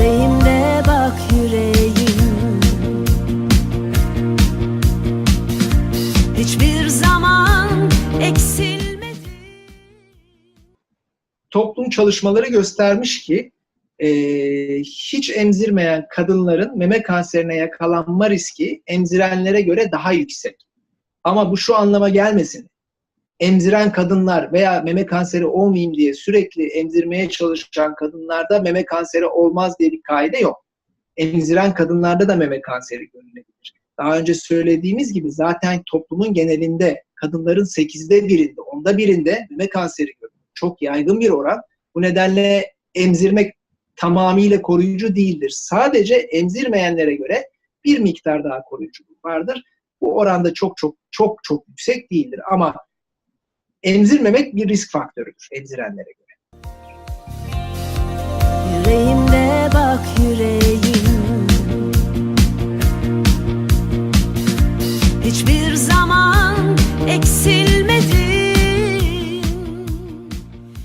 Yüreğimde bak yüreğim Hiçbir zaman eksilmedi Toplum çalışmaları göstermiş ki e, hiç emzirmeyen kadınların meme kanserine yakalanma riski emzirenlere göre daha yüksek. Ama bu şu anlama gelmesin. Emziren kadınlar veya meme kanseri olmayayım diye sürekli emzirmeye çalışan kadınlarda meme kanseri olmaz diye bir kaide yok. Emziren kadınlarda da meme kanseri görülebilir. Daha önce söylediğimiz gibi zaten toplumun genelinde kadınların 8'de birinde, 10'da birinde meme kanseri görülür. Çok yaygın bir oran. Bu nedenle emzirmek tamamıyla koruyucu değildir. Sadece emzirmeyenlere göre bir miktar daha koruyuculuk vardır. Bu oranda çok çok çok çok yüksek değildir ama emzirmemek bir risk faktörüdür emzirenlere göre. Yüreğimde bak yüreğim Hiçbir